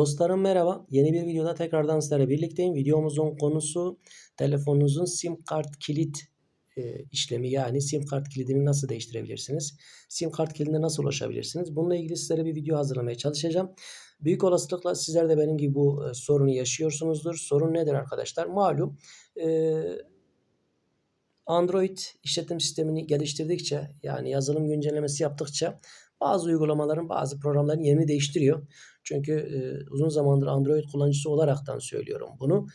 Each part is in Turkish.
Dostlarım merhaba. Yeni bir videoda tekrardan sizlerle birlikteyim. Videomuzun konusu telefonunuzun sim kart kilit e, işlemi yani sim kart kilidini nasıl değiştirebilirsiniz? Sim kart kilidine nasıl ulaşabilirsiniz? Bununla ilgili sizlere bir video hazırlamaya çalışacağım. Büyük olasılıkla sizler de benim gibi bu e, sorunu yaşıyorsunuzdur. Sorun nedir arkadaşlar? Malum e, Android işletim sistemini geliştirdikçe yani yazılım güncellemesi yaptıkça bazı uygulamaların bazı programların yerini değiştiriyor. Çünkü e, uzun zamandır Android kullanıcısı olaraktan söylüyorum bunu.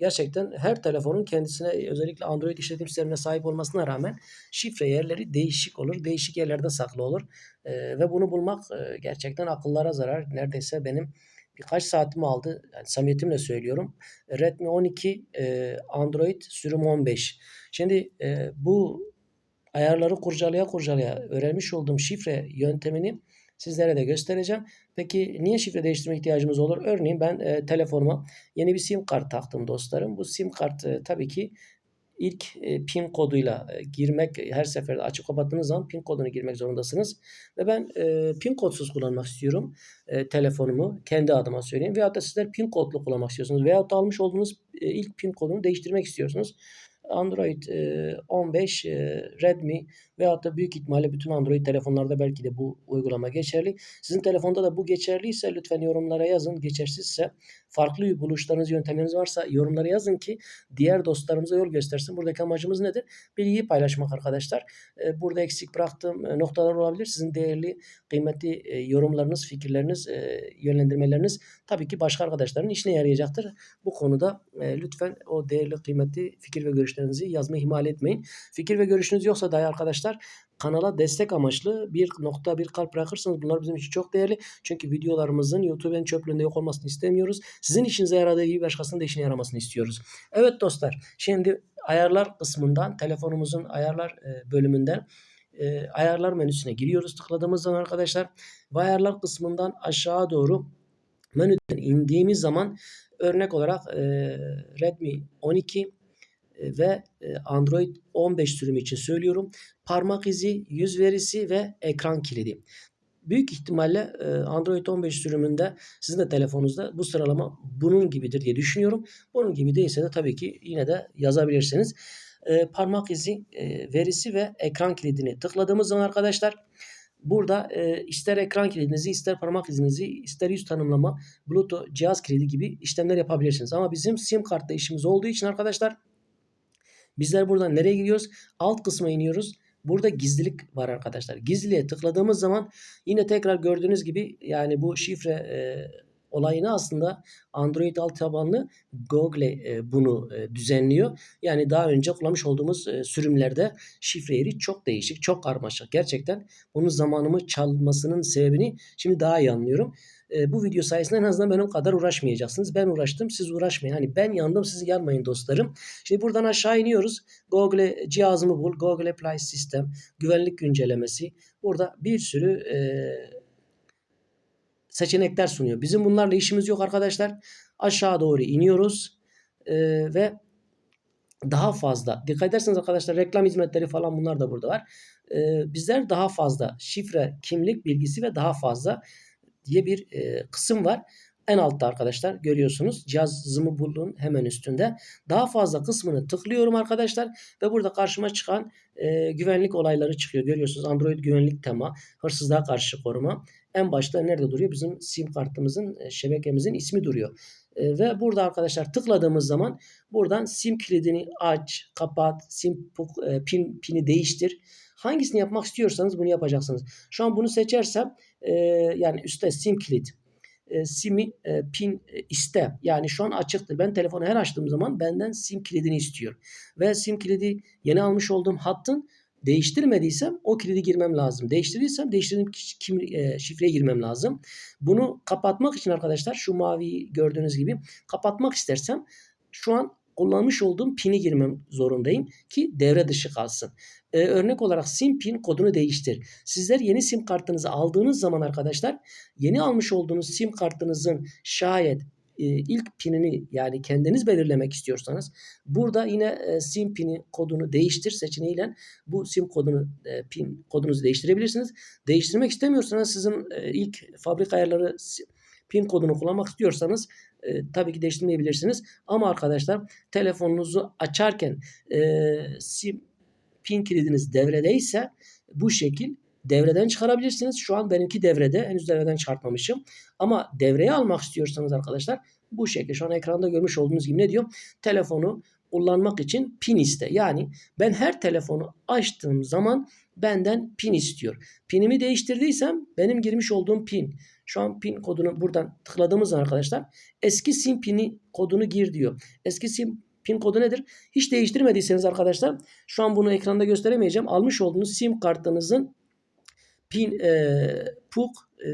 Gerçekten her telefonun kendisine özellikle Android işletim sistemine sahip olmasına rağmen şifre yerleri değişik olur. Değişik yerlerde saklı olur. E, ve bunu bulmak e, gerçekten akıllara zarar. Neredeyse benim birkaç saatimi aldı. Yani samimiyetimle söylüyorum. Redmi 12 e, Android sürüm 15. Şimdi e, bu ayarları kurcalaya kurcalaya öğrenmiş olduğum şifre yöntemini sizlere de göstereceğim. Peki niye şifre değiştirme ihtiyacımız olur? Örneğin ben e, telefonuma yeni bir sim kart taktım dostlarım. Bu sim kart e, tabii ki ilk e, pin koduyla e, girmek her seferde açıp kapattığınız zaman pin kodunu girmek zorundasınız. Ve ben e, pin kodsuz kullanmak istiyorum e, telefonumu kendi adıma söyleyeyim. Veyahut da sizler pin kodlu kullanmak istiyorsunuz. Veyahut da almış olduğunuz e, ilk pin kodunu değiştirmek istiyorsunuz. Android 15 Redmi veyahut da büyük ihtimalle bütün Android telefonlarda belki de bu uygulama geçerli. Sizin telefonda da bu geçerliyse lütfen yorumlara yazın. Geçersizse farklı buluşlarınız, yöntemleriniz varsa yorumlara yazın ki diğer dostlarımıza yol göstersin. Buradaki amacımız nedir? Bilgiyi paylaşmak arkadaşlar. Burada eksik bıraktığım noktalar olabilir. Sizin değerli, kıymetli yorumlarınız, fikirleriniz, yönlendirmeleriniz tabii ki başka arkadaşların işine yarayacaktır. Bu konuda lütfen o değerli, kıymetli fikir ve görüşlerinizi yazmayı ihmal etmeyin. Fikir ve görüşünüz yoksa dahi arkadaşlar kanala destek amaçlı bir nokta bir kalp bırakırsanız bunlar bizim için çok değerli. Çünkü videolarımızın YouTube'un çöplüğünde yok olmasını istemiyoruz. Sizin işinize yaradığı gibi başkasının da işine yaramasını istiyoruz. Evet dostlar şimdi ayarlar kısmından telefonumuzun ayarlar bölümünden e, ayarlar menüsüne giriyoruz tıkladığımız zaman arkadaşlar ve ayarlar kısmından aşağı doğru menüden indiğimiz zaman örnek olarak e, Redmi 12 ve Android 15 sürümü için söylüyorum. Parmak izi, yüz verisi ve ekran kilidi. Büyük ihtimalle Android 15 sürümünde sizin de telefonunuzda bu sıralama bunun gibidir diye düşünüyorum. Bunun gibi değilse de tabii ki yine de yazabilirsiniz. Parmak izi verisi ve ekran kilidini tıkladığımız zaman arkadaşlar Burada e, ister ekran kilidinizi, ister parmak izinizi, ister yüz tanımlama, Bluetooth cihaz kilidi gibi işlemler yapabilirsiniz. Ama bizim sim kartla işimiz olduğu için arkadaşlar Bizler buradan nereye gidiyoruz? Alt kısma iniyoruz. Burada gizlilik var arkadaşlar. Gizliliğe tıkladığımız zaman yine tekrar gördüğünüz gibi yani bu şifre e, olayını aslında Android alt tabanlı Google e, bunu e, düzenliyor. Yani daha önce kullanmış olduğumuz e, sürümlerde şifre yeri çok değişik, çok karmaşık. Gerçekten bunun zamanımı çalmasının sebebini şimdi daha iyi anlıyorum e, bu video sayesinde en azından benim kadar uğraşmayacaksınız. Ben uğraştım siz uğraşmayın. Hani ben yandım siz yanmayın dostlarım. Şimdi buradan aşağı iniyoruz. Google cihazımı bul. Google Play System. Güvenlik güncellemesi. Burada bir sürü e, seçenekler sunuyor. Bizim bunlarla işimiz yok arkadaşlar. Aşağı doğru iniyoruz. E, ve daha fazla dikkat ederseniz arkadaşlar reklam hizmetleri falan bunlar da burada var. Ee, bizler daha fazla şifre, kimlik bilgisi ve daha fazla diye bir e, kısım var. En altta arkadaşlar görüyorsunuz cihazımı bulun hemen üstünde. Daha fazla kısmını tıklıyorum arkadaşlar ve burada karşıma çıkan e, güvenlik olayları çıkıyor. Görüyorsunuz Android güvenlik tema, hırsızlığa karşı koruma. En başta nerede duruyor? Bizim sim kartımızın, e, şebekemizin ismi duruyor. E, ve burada arkadaşlar tıkladığımız zaman buradan sim kilidini aç, kapat, sim e, pin, pini değiştir. Hangisini yapmak istiyorsanız bunu yapacaksınız. Şu an bunu seçersem e, yani üstte sim kilit e, simi pin e, iste. Yani şu an açıktır. Ben telefonu her açtığım zaman benden sim kilidini istiyor. Ve sim kilidi yeni almış olduğum hattın değiştirmediysem o kilidi girmem lazım. Değiştirdiysem değiştirdiğim kim, e, şifreye girmem lazım. Bunu kapatmak için arkadaşlar şu mavi gördüğünüz gibi kapatmak istersem şu an kullanmış olduğum pini girmem zorundayım ki devre dışı kalsın. Ee, örnek olarak sim pin kodunu değiştir. Sizler yeni sim kartınızı aldığınız zaman arkadaşlar yeni almış olduğunuz sim kartınızın şayet e, ilk pinini yani kendiniz belirlemek istiyorsanız burada yine e, sim pini kodunu değiştir seçeneğiyle bu sim kodunu e, pin kodunuzu değiştirebilirsiniz. Değiştirmek istemiyorsanız sizin e, ilk fabrika ayarları pin kodunu kullanmak istiyorsanız e, tabii ki değiştirmeyebilirsiniz. Ama arkadaşlar telefonunuzu açarken e, sim pin kilidiniz devredeyse bu şekil devreden çıkarabilirsiniz. Şu an benimki devrede. Henüz devreden çıkartmamışım. Ama devreye almak istiyorsanız arkadaşlar bu şekilde şu an ekranda görmüş olduğunuz gibi ne diyor? Telefonu kullanmak için pin iste. Yani ben her telefonu açtığım zaman benden pin istiyor. Pinimi değiştirdiysem benim girmiş olduğum pin. Şu an pin kodunu buradan tıkladığımız zaman arkadaşlar eski sim pini kodunu gir diyor. Eski sim pin kodu nedir? Hiç değiştirmediyseniz arkadaşlar şu an bunu ekranda gösteremeyeceğim. Almış olduğunuz sim kartınızın pin e, PUK e,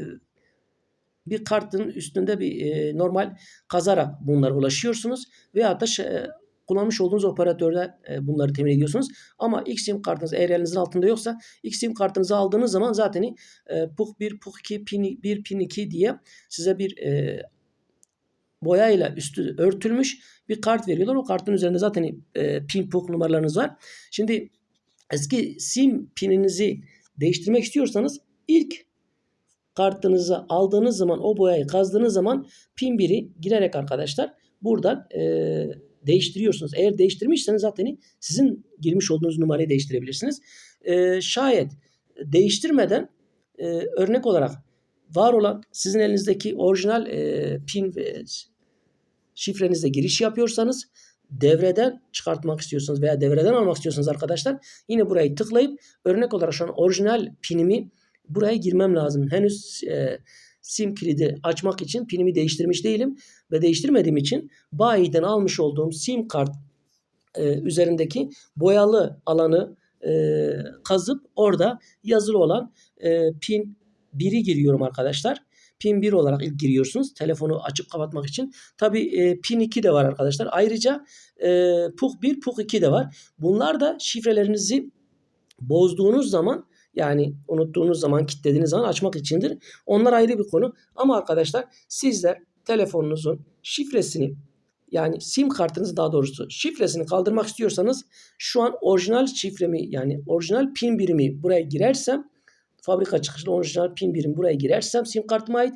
bir kartın üstünde bir e, normal kazarak bunlara ulaşıyorsunuz veya da şey, kullanmış olduğunuz operatörde e, bunları temin ediyorsunuz. Ama X sim kartınız eğer elinizin altında yoksa X sim kartınızı aldığınız zaman zaten e, PUK 1, PUK 2, PIN 1, PIN 2 diye size bir e, boyayla üstü örtülmüş bir kart veriyorlar. O kartın üzerinde zaten PIN PUK numaralarınız var. Şimdi eski sim pininizi değiştirmek istiyorsanız ilk kartınızı aldığınız zaman o boyayı kazdığınız zaman pin 1'i girerek arkadaşlar buradan e, değiştiriyorsunuz. Eğer değiştirmişseniz zaten sizin girmiş olduğunuz numarayı değiştirebilirsiniz. E, şayet değiştirmeden e, örnek olarak var olan sizin elinizdeki orijinal e, pin ve şifrenizle giriş yapıyorsanız devreden çıkartmak istiyorsanız veya devreden almak istiyorsanız arkadaşlar yine burayı tıklayıp örnek olarak şu an orijinal pinimi buraya girmem lazım. Henüz e, sim kilidi açmak için pinimi değiştirmiş değilim ve değiştirmediğim için bayiden almış olduğum sim kart e, üzerindeki boyalı alanı e, kazıp orada yazılı olan e, pin 1'i giriyorum arkadaşlar. Pin 1 olarak ilk giriyorsunuz. Telefonu açıp kapatmak için. Tabi e, pin 2 de var arkadaşlar. Ayrıca e, PUK 1, PUK 2 de var. Bunlar da şifrelerinizi bozduğunuz zaman yani unuttuğunuz zaman, kilitlediğiniz zaman açmak içindir. Onlar ayrı bir konu. Ama arkadaşlar sizler telefonunuzun şifresini yani sim kartınızı daha doğrusu şifresini kaldırmak istiyorsanız şu an orijinal şifremi yani orijinal pin birimi buraya girersem fabrika çıkışlı orijinal pin birim buraya girersem sim kartıma ait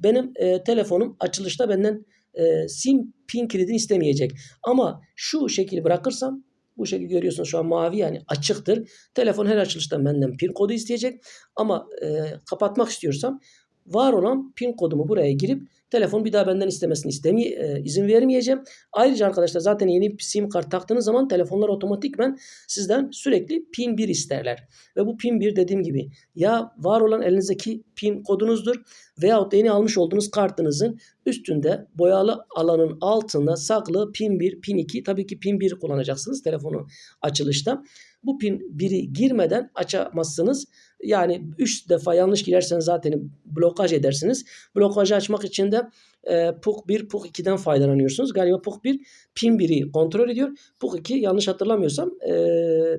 benim e, telefonum açılışta benden e, sim pin kilidini istemeyecek. Ama şu şekilde bırakırsam bu şekilde görüyorsunuz şu an mavi yani açıktır. Telefon her açılışta benden pin kodu isteyecek. Ama e, kapatmak istiyorsam var olan pin kodumu buraya girip telefon bir daha benden istemesini istemi e, izin vermeyeceğim. Ayrıca arkadaşlar zaten yeni sim kart taktığınız zaman telefonlar otomatikmen sizden sürekli pin 1 isterler. Ve bu pin 1 dediğim gibi ya var olan elinizdeki pin kodunuzdur veyahut yeni almış olduğunuz kartınızın üstünde boyalı alanın altında saklı pin 1, pin 2 tabii ki pin 1 kullanacaksınız telefonu açılışta. Bu pin 1'i girmeden açamazsınız. Yani 3 defa yanlış girerseniz zaten blokaj edersiniz. Blokajı açmak için de e, PUK 1, PUK 2'den faydalanıyorsunuz. Galiba PUK 1 pin 1'i kontrol ediyor. PUK 2 yanlış hatırlamıyorsam e,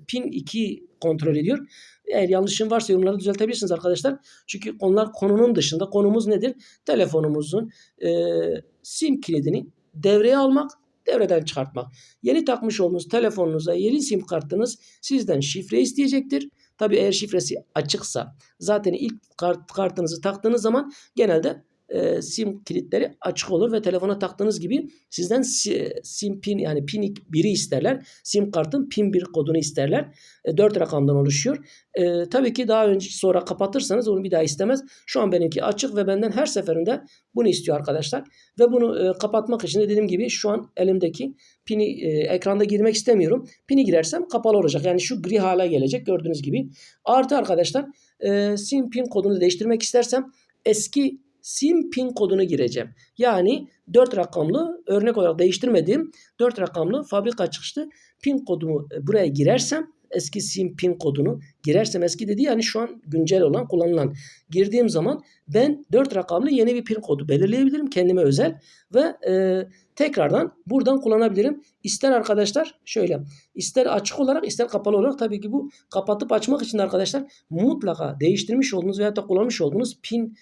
pin 2 kontrol ediyor. Eğer yanlışım varsa yorumları düzeltebilirsiniz arkadaşlar. Çünkü onlar konunun dışında. Konumuz nedir? Telefonumuzun e, sim kilidini devreye almak devreden çıkartmak. Yeni takmış olduğunuz telefonunuza yeni sim kartınız sizden şifre isteyecektir. Tabi eğer şifresi açıksa zaten ilk kart, kartınızı taktığınız zaman genelde e, sim kilitleri açık olur ve telefona taktığınız gibi sizden sim pin yani pin 1'i isterler. Sim kartın pin 1 kodunu isterler. E, 4 rakamdan oluşuyor. E, tabii ki daha önce sonra kapatırsanız onu bir daha istemez. Şu an benimki açık ve benden her seferinde bunu istiyor arkadaşlar. Ve bunu e, kapatmak için de dediğim gibi şu an elimdeki pini e, ekranda girmek istemiyorum. Pini girersem kapalı olacak. Yani şu gri hale gelecek gördüğünüz gibi. Artı arkadaşlar e, sim pin kodunu değiştirmek istersem eski sim pin kodunu gireceğim. Yani 4 rakamlı örnek olarak değiştirmediğim 4 rakamlı fabrika çıkışlı pin kodumu e, buraya girersem eski sim pin kodunu girersem eski dedi yani şu an güncel olan kullanılan girdiğim zaman ben 4 rakamlı yeni bir pin kodu belirleyebilirim kendime özel ve e, tekrardan buradan kullanabilirim. İster arkadaşlar şöyle ister açık olarak ister kapalı olarak tabii ki bu kapatıp açmak için arkadaşlar mutlaka değiştirmiş olduğunuz veya da kullanmış olduğunuz pin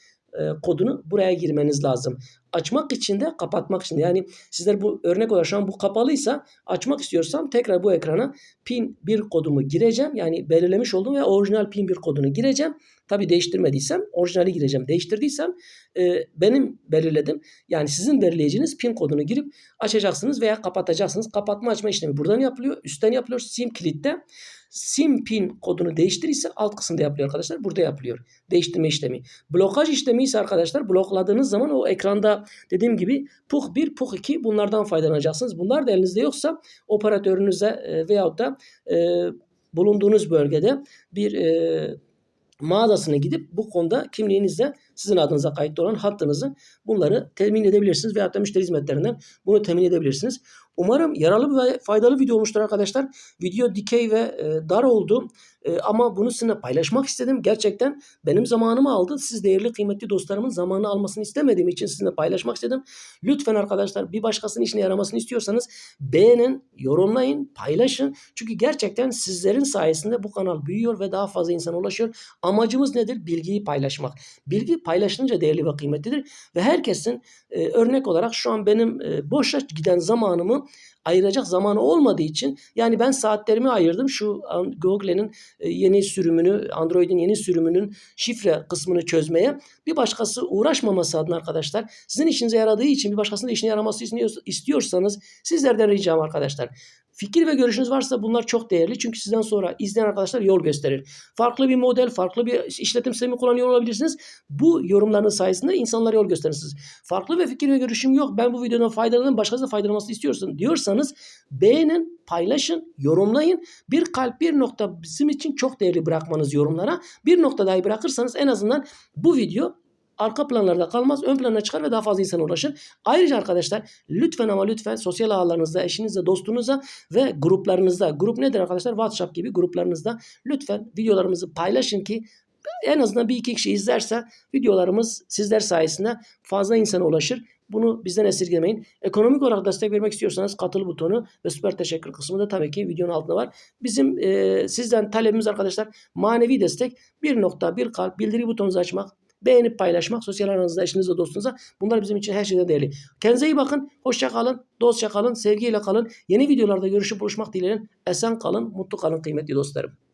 kodunu buraya girmeniz lazım. Açmak için de kapatmak için de. Yani sizler bu örnek olarak şu an bu kapalıysa açmak istiyorsam tekrar bu ekrana pin 1 kodumu gireceğim. Yani belirlemiş olduğum ve orijinal pin 1 kodunu gireceğim. Tabii değiştirmediysem orijinali gireceğim. Değiştirdiysem e, benim belirledim. Yani sizin belirleyeceğiniz pin kodunu girip açacaksınız veya kapatacaksınız. Kapatma açma işlemi buradan yapılıyor. Üstten yapılıyor. Sim kilitte. Sim pin kodunu değiştirirse alt kısımda yapılıyor arkadaşlar. Burada yapılıyor. Değiştirme işlemi. Blokaj işlemi ise arkadaşlar blokladığınız zaman o ekranda dediğim gibi PUH 1, PUH 2 bunlardan faydalanacaksınız. Bunlar da elinizde yoksa operatörünüze e, veyahut da e, bulunduğunuz bölgede bir e, mağazasına gidip bu konuda kimliğinizle sizin adınıza kayıtlı olan hattınızı bunları temin edebilirsiniz veyahut da müşteri hizmetlerinden bunu temin edebilirsiniz. Umarım yararlı ve faydalı video olmuştur arkadaşlar. Video dikey ve e, dar oldu E, ama bunu sizinle paylaşmak istedim. Gerçekten benim zamanımı aldı. Siz değerli kıymetli dostlarımın zamanı almasını istemediğim için sizinle paylaşmak istedim. Lütfen arkadaşlar bir başkasının işine yaramasını istiyorsanız beğenin, yorumlayın, paylaşın. Çünkü gerçekten sizlerin sayesinde bu kanal büyüyor ve daha fazla insana ulaşıyor. Amacımız nedir? Bilgiyi paylaşmak. Bilgi paylaşılınca değerli ve kıymetlidir. Ve herkesin e, örnek olarak şu an benim e, boşa giden zamanımı ayıracak zamanı olmadığı için yani ben saatlerimi ayırdım. Şu Google'nin e, yeni sürümünü Android'in yeni sürümünün şifre kısmını çözmeye bir başkası uğraşmaması adına arkadaşlar sizin işinize yaradığı için bir başkasının işine yaraması istiyor- istiyorsanız sizlerden ricam arkadaşlar Fikir ve görüşünüz varsa bunlar çok değerli. Çünkü sizden sonra izleyen arkadaşlar yol gösterir. Farklı bir model, farklı bir işletim sistemi kullanıyor olabilirsiniz. Bu yorumlarınız sayesinde insanlara yol gösterirsiniz. Farklı bir fikir ve görüşüm yok. Ben bu videodan faydalandım. Başkası da faydalanmasını istiyorsun diyorsanız beğenin, paylaşın, yorumlayın. Bir kalp, bir nokta bizim için çok değerli bırakmanız yorumlara. Bir nokta dahi bırakırsanız en azından bu video arka planlarda kalmaz, ön plana çıkar ve daha fazla insana ulaşır. Ayrıca arkadaşlar lütfen ama lütfen sosyal ağlarınızda, eşinizle, dostunuzla ve gruplarınızda, grup nedir arkadaşlar? WhatsApp gibi gruplarınızda lütfen videolarımızı paylaşın ki en azından bir iki kişi izlerse videolarımız sizler sayesinde fazla insana ulaşır. Bunu bizden esirgemeyin. Ekonomik olarak destek vermek istiyorsanız katıl butonu ve süper teşekkür kısmı da tabii ki videonun altında var. Bizim e, sizden talebimiz arkadaşlar manevi destek. Bir nokta, bir kalp, bildiri butonunuzu açmak, beğenip paylaşmak, sosyal aranızda eşinizle dostunuza bunlar bizim için her şeyden değerli. Kendinize iyi bakın, hoşça kalın, dostça kalın, sevgiyle kalın. Yeni videolarda görüşüp buluşmak dileğiyle esen kalın, mutlu kalın kıymetli dostlarım.